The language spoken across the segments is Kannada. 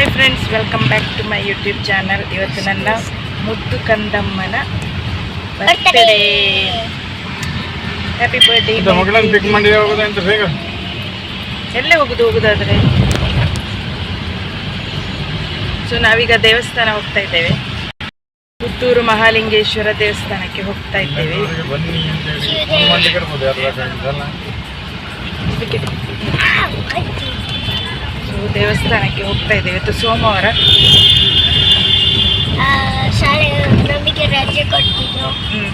Hi friends welcome back to my YouTube channel ಇವತ್ತು ನನ್ನ ಮುದ್ದು ಕಂದಮ್ಮನ ಬರ್ತ್ಡೇ ಹ್ಯಾಪಿ ಬರ್ಡೇ ಎಲ್ಲೇ ಹೋಗುದು ಹೋಗುದಾದ್ರೆ? ಸೊ ನಾವೀಗ ದೇವಸ್ಥಾನ ಹೋಗ್ತಾ ಇದ್ದೇವೆ. ಪುತ್ತೂರು ಮಹಾಲಿಂಗೇಶ್ವರ ದೇವಸ್ಥಾನಕ್ಕೆ ಹೋಗ್ತಾ ಇದ್ದೇವೆ. ಸೊ ದೇವಸ್ಥಾನಕ್ಕೆ ಹೋಗ್ತಾ ಇದ್ದೇವೆ. ಇವತ್ತು ಸೋಮವಾರ. ಆ, ಶಾಲೆ ನಮಗೆ ರಜೆ ಕೊಟ್ಟಿದ್ರು. ಹ್ಮ್.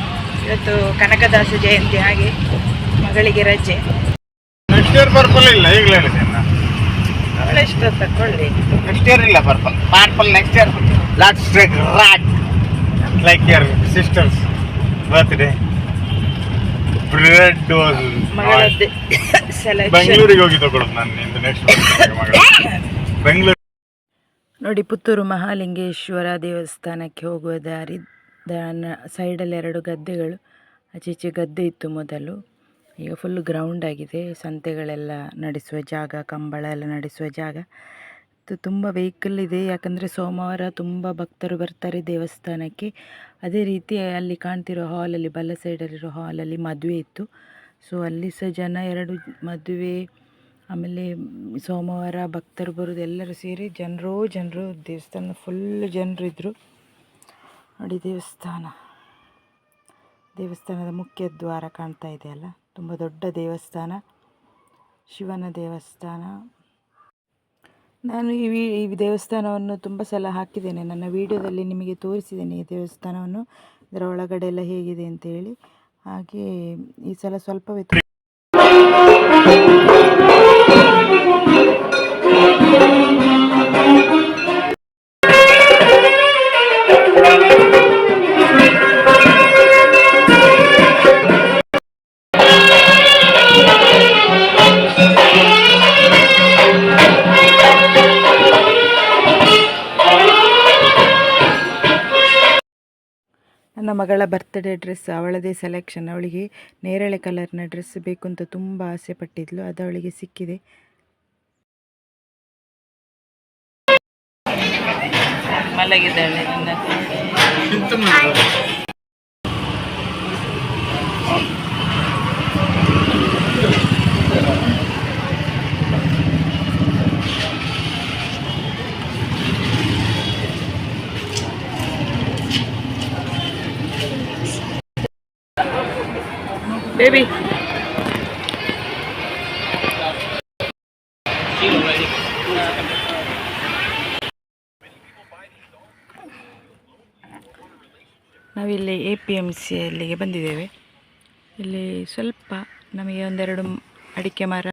ಇವತ್ತು ಕನಕದಾಸ ಜಯಂತಿ ಹಾಗೆ ಮಗಳಿಗೆ ರಜೆ. ನೆಕ್ಸ್ಟ್ ಇಯರ್ ಪರ್ಪಲ್ ಇಲ್ಲ ಈಗಲೇ ಇಷ್ಟ ತಕೊಳ್ಳಿ ನೆಕ್ಸ್ಟ್ ಇಯರ್ ಇಲ್ಲ purple purple next year lots rot like your sisters birthday bread ಬೆಂಗಳೂರಿಗೆ ಹೋಗಿ ತಗೊಳ್ಳೋದು ನಾನು ನೆಕ್ಸ್ಟ್ ಬೆಂಗಳೂರು ನೋಡಿ ಪುತ್ತೂರು ಮಹಾಲಿಂಗೇಶ್ವರ ದೇವಸ್ಥಾನಕ್ಕೆ ಹೋಗುವ ದಾರಿ ದಾನ ಸೈಡಲ್ಲಿ ಎರಡು ಗದ್ದೆಗಳು. ಆಚೀಚೆ ಈಚೆ ಗದ್ದೆ ಇತ್ತು ಮೊದಲು. ಈಗ ಫುಲ್ ಗ್ರೌಂಡ್ ಆಗಿದೆ. ಸಂತೆಗಳೆಲ್ಲ ನಡೆಸುವ ಜಾಗ ಕಂಬಳ ಎಲ್ಲ ನಡೆಸುವ ಜಾಗ. ಇದು ತುಂಬ ವೆಹಿಕಲ್ ಇದೆ. ಯಾಕಂದರೆ ಸೋಮವಾರ ತುಂಬ ಭಕ್ತರು ಬರ್ತಾರೆ ದೇವಸ್ಥಾನಕ್ಕೆ. ಅದೇ ರೀತಿ ಅಲ್ಲಿ ಕಾಣ್ತಿರೋ ಹಾಲಲ್ಲಿ ಬಲ ಸೈಡಲ್ಲಿರೋ ಹಾಲಲ್ಲಿ ಮದುವೆ ಇತ್ತು. ಸೊ ಅಲ್ಲಿ ಸಹ ಜನ ಎರಡು ಮದುವೆ, ಆಮೇಲೆ ಸೋಮವಾರ ಭಕ್ತರು ಬರೋದು ಎಲ್ಲರೂ ಸೇರಿ ಜನರು ಜನರು, ದೇವಸ್ಥಾನ ಫುಲ್ ಜನರು ಇದ್ದರು ನೋಡಿ ದೇವಸ್ಥಾನ. ದೇವಸ್ಥಾನದ ಮುಖ್ಯ ದ್ವಾರ ಕಾಣ್ತಾ ಇದೆ ಅಲ್ಲ. ತುಂಬ ದೊಡ್ಡ ದೇವಸ್ಥಾನ. ಶಿವನ ದೇವಸ್ಥಾನ. ನಾನು ಈ ವಿ- ಈ ದೇವಸ್ಥಾನವನ್ನು ತುಂಬ ಸಲ ಹಾಕಿದ್ದೇನೆ. ನನ್ನ ವಿಡಿಯೋದಲ್ಲಿ ನಿಮಗೆ ತೋರಿಸಿದ್ದೇನೆ ಈ ದೇವಸ್ಥಾನವನ್ನು. ಇದರ ಒಳಗಡೆ ಎಲ್ಲ ಹೇಗಿದೆ ಅಂತೇಳಿ ಹಾಗೆ ಈ ಸಲ ಸ್ವಲ್ಪವೇ ಮಗಳ ಬರ್ತ್ಡೇ ಡ್ರೆಸ್ ಅವಳದೇ ಸೆಲೆಕ್ಷನ್ ಅವಳಿಗೆ ನೇರಳೆ ಕಲರ್ನ ಡ್ರೆಸ್ ಬೇಕು ಅಂತ ತುಂಬ ಆಸೆ ಪಟ್ಟಿದ್ಲು. ಅದು ಅವಳಿಗೆ ಸಿಕ್ಕಿದೆ. ಮಲಗಿದ್ದಾಳೆ. ನನ್ನ ಬೇಬಿ ನಾವಿಲ್ಲಿ ಎ ಪಿ ಎಂ ಸಿಯಲ್ಲಿಗೆ ಬಂದಿದ್ದೇವೆ. ಇಲ್ಲಿ ಸ್ವಲ್ಪ ನಮಗೆ ಒಂದೆರಡು ಅಡಿಕೆ ಮರ,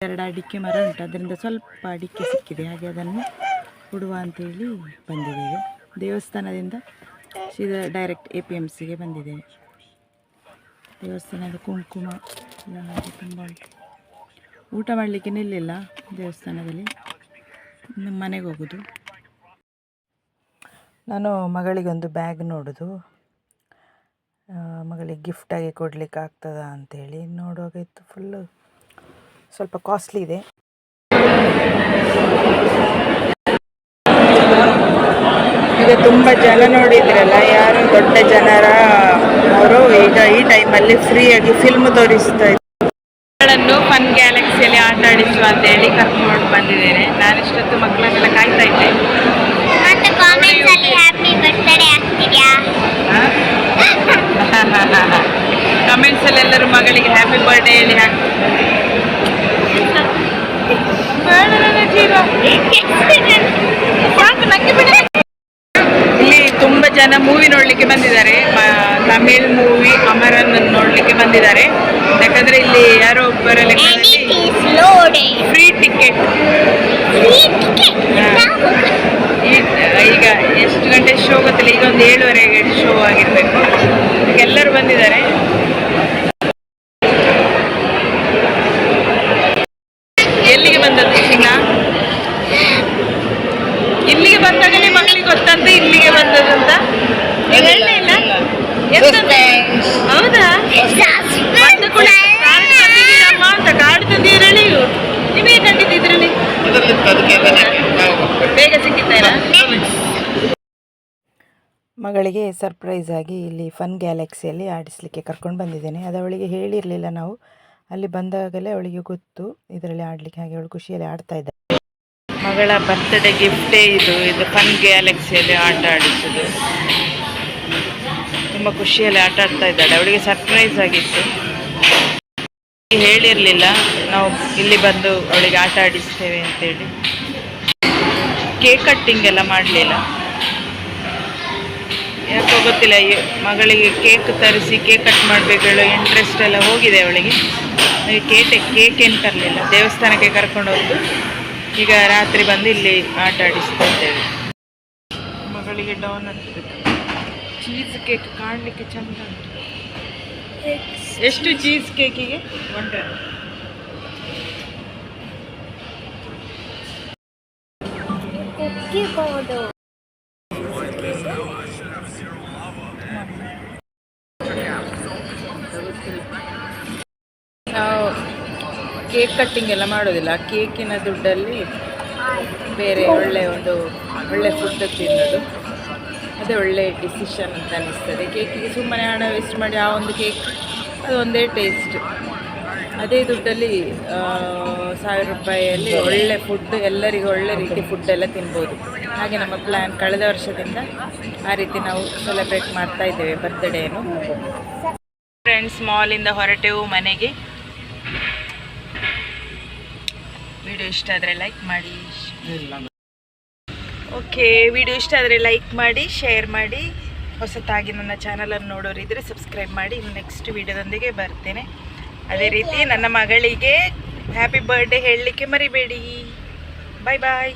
ಎರಡು ಅಡಿಕೆ ಮರ ಉಂಟು. ಅದರಿಂದ ಸ್ವಲ್ಪ ಅಡಿಕೆ ಸಿಕ್ಕಿದೆ. ಹಾಗೆ ಅದನ್ನು ಕೊಡುವ ಅಂತೇಳಿ ಬಂದಿದ್ದೇವೆ. ದೇವಸ್ಥಾನದಿಂದ ಸೀದಾ ಡೈರೆಕ್ಟ್ ಎ ಪಿ ಎಂ ಸಿಗೆ ಬಂದಿದ್ದೇವೆ. ದೇವಸ್ಥಾನದ ಕುಂಕುಮ ಎಲ್ಲ ತುಂಬ ಉಂಟು ಊಟ ಮಾಡಲಿಕ್ಕೆ ನಿಲ್ಲಿಲ್ಲ ದೇವಸ್ಥಾನದಲ್ಲಿ. ನಮ್ಮ ಮನೆಗೆ ಹೋಗೋದು. ನಾನು ಮಗಳಿಗೊಂದು ಬ್ಯಾಗ್ ನೋಡೋದು. ಮಗಳಿಗೆ ಗಿಫ್ಟಾಗಿ ಕೊಡಲಿಕ್ಕೆ ಆಗ್ತದ ಅಂತೇಳಿ ನೋಡುವಾಗ ಇತ್ತು ಫುಲ್ಲು ಸ್ವಲ್ಪ ಕಾಸ್ಟ್ಲಿ ಇದೆ. ಈಗ ತುಂಬ ಜನ ನೋಡಿದ್ರಲ್ಲ ಯಾರು ದೊಡ್ಡ ಜನರ? ಅವರು ಈಗ ಈ ಟೈಮಲ್ಲಿ ಫ್ರೀಯಾಗಿ ಫಿಲ್ಮ್ ತೋರಿಸ್ತಾ ಇದ್ದಾರೆ. ಮಕ್ಕಳನ್ನು ಫನ್ ಗ್ಯಾಲಕ್ಸಿಯಲ್ಲಿ ಆಟ ಆಡಿಸುವ ಅಂತ ಹೇಳಿ ಕರ್ಕೊಂಡು ಬಂದಿದ್ದೇನೆ. ನಾನಿಷ್ಟೊತ್ತು ಮಕ್ಕಳನ್ನೆಲ್ಲ ಕಾಯ್ತಾ ಇದ್ದೆ. ಮತ್ತೆ ಕಾಮೆಂಟ್ಸ್ ಅಲ್ಲಿ ಹ್ಯಾಪಿ ಬರ್ತ್ಡೇ ಆಗ್ತಿದ್ಯಾ? ಕಮೆಂಟ್ಸ್ ಅಲ್ಲಿ ಎಲ್ಲರೂ ಮಗಳಿಗೆ ಹ್ಯಾಪಿ ಬರ್ಡೇ ಹೇಳಿ ಹಾಕ್ತಾರೆ ಜನ ಮೂವಿ ನೋಡಲಿಕ್ಕೆ ಬಂದಿದ್ದಾರೆ. ತಮಿಳ್ ಮೂವಿ ಅಮರನ್ ನೋಡಲಿಕ್ಕೆ ಬಂದಿದ್ದಾರೆ. ಯಾಕಂದ್ರೆ ಇಲ್ಲಿ ಯಾರೋ ಒಬ್ಬರ ಲೆಕ್ಕದಲ್ಲಿ. ಫ್ರೀ ಟಿಕೆಟ್ ಈಗ ಎಷ್ಟು ಗಂಟೆ ಶೋ ಗೊತ್ತಿಲ್ಲ. ಈಗ ಒಂದು ಏಳುವರೆಗೆ ಶೋ ಆಗಿರಬೇಕು. ಎಲ್ಲರೂ ಬಂದಿದ್ದಾರೆ. ಮಗಳಿಗೆ ಸರ್ಪ್ರೈಸ್ ಆಗಿ ಇಲ್ಲಿ ಫನ್ ಗ್ಯಾಲಕ್ಸಿಯಲ್ಲಿ ಆಡಿಸ್ಲಿಕ್ಕೆ ಕರ್ಕೊಂಡು ಬಂದಿದ್ದೇನೆ. ಅದು ಅವಳಿಗೆ ಹೇಳಿರಲಿಲ್ಲ ನಾವು. ಅಲ್ಲಿ ಬಂದಾಗಲೇ ಅವಳಿಗೆ ಗೊತ್ತು. ಇದರಲ್ಲಿ ಆಡಲಿಕ್ಕೆ ಹಾಗೆ ಅವಳು ಖುಷಿಯಲ್ಲಿ ಆಡ್ತಾ ಇದ್ದಾಳೆ ಮಗಳ ಬರ್ತ್ಡೇ ಗಿಫ್ಟೇ ಇದು. ಇದು ಫನ್ ಗ್ಯಾಲಕ್ಸಿಯಲ್ಲಿ ಆಟ ಆಡಿಸಿದೆ. ತುಂಬ ಖುಷಿಯಲ್ಲಿ ಆಟ ಆಡ್ತಾ ಇದ್ದಾಳೆ. ಅವಳಿಗೆ ಸರ್ಪ್ರೈಸ್ ಆಗಿತ್ತು. ಹೇಳಿರಲಿಲ್ಲ, ನಾವು ಇಲ್ಲಿ ಬಂದು ಅವಳಿಗೆ ಆಟ ಆಡಿಸ್ತೇವೆ ಅಂತೇಳಿ. ಕೇಕ್ ಕಟ್ಟಿಂಗ್ ಎಲ್ಲ ಮಾಡಲಿಲ್ಲ. ಯಾಕೋ ಗೊತ್ತಿಲ್ಲ ಮಗಳಿಗೆ ಕೇಕ್ ತರಿಸಿ ಕೇಕ್ ಕಟ್ ಮಾಡಬೇಕು ಇಂಟ್ರೆಸ್ಟ್ ಎಲ್ಲ ಹೋಗಿದೆ ಅವಳಿಗೆ. ಕೇಟೆ, ಕೇಕ್ ಕೇಕ್ ಏನು ತರಲಿಲ್ಲ. ದೇವಸ್ಥಾನಕ್ಕೆ ಕರ್ಕೊಂಡು ಹೋದ್ದು. ಈಗ ರಾತ್ರಿ ಬಂದು ಇಲ್ಲಿ ಆಟ ಆಡಿಸ್ತಾ ಇದ್ದೇವೆ. ಮಗಳಿಗೆ ಡೌನ್ ಆಗ್ತದೆ. ಚೀಸ್ ಕೇಕ್ ಕಾಣಲಿಕ್ಕೆ ಚಂದ ಉಂಟು. ಎಷ್ಟು ಚೀಸ್ ಕೇಕಿಗೆ ಕುಕ್ಕಿಬೋದು ನಾವು ಕೇಕ್ ಕಟ್ಟಿಂಗ್ ಎಲ್ಲ ಮಾಡೋದಿಲ್ಲ. ಆ ಕೇಕಿನ ದುಡ್ಡಲ್ಲಿ ಬೇರೆ ಒಳ್ಳೆ ಒಂದು ಒಳ್ಳೆ ಫುಡ್ ತಿನ್ನೋದು. ಅದೇ ಒಳ್ಳೆ ಡಿಸಿಷನ್ ಅಂತ ಅನ್ನಿಸ್ತದೆ. ಕೇಕಿಗೆ ಸುಮ್ಮನೆ ಹಣ ವೇಸ್ಟ್ ಮಾಡಿ ಆ ಒಂದು ಕೇಕ್ ಅದೊಂದೇ ಟೇಸ್ಟ್ ಅದೇ ದುಡ್ಡಲ್ಲಿ ಸಾವಿರ ರೂಪಾಯಿಯಲ್ಲಿ ಒಳ್ಳೆ ಫುಡ್ ಎಲ್ಲರಿಗೂ ಒಳ್ಳೆ ರೀತಿ ಫುಡ್ ಎಲ್ಲ ತಿನ್ಬೋದು. ಹಾಗೆ ನಮ್ಮ ಪ್ಲ್ಯಾನ್ ಕಳೆದ ವರ್ಷದಿಂದ ಆ ರೀತಿ ನಾವು ಸೆಲೆಬ್ರೇಟ್ ಮಾಡ್ತಾ ಇದ್ದೇವೆ ಬರ್ತ್ಡೇನು ಫ್ರೆಂಡ್ಸ್ ಮಾಲಿಂದ ಹೊರಟೆವು ಮನೆಗೆ. ವಿಡಿಯೋ ಇಷ್ಟ ಆದರೆ ಲೈಕ್ ಮಾಡಿ ಓಕೆ, ವಿಡಿಯೋ ಇಷ್ಟ ಆದರೆ ಲೈಕ್ ಮಾಡಿ, ಶೇರ್ ಮಾಡಿ. ಹೊಸತಾಗಿ ನನ್ನ ಚಾನಲನ್ನು ನೋಡೋರಿದ್ದರೆ ಸಬ್ಸ್ಕ್ರೈಬ್ ಮಾಡಿ. ಇನ್ನು ನೆಕ್ಸ್ಟ್ ವಿಡಿಯೋದೊಂದಿಗೆ ಬರ್ತೇನೆ. ಅದೇ ರೀತಿ ನನ್ನ ಮಗಳಿಗೆ ಹ್ಯಾಪಿ ಬರ್ಡೇ ಹೇಳಲಿಕ್ಕೆ ಮರಿಬೇಡಿ. ಬಾಯ್ ಬಾಯ್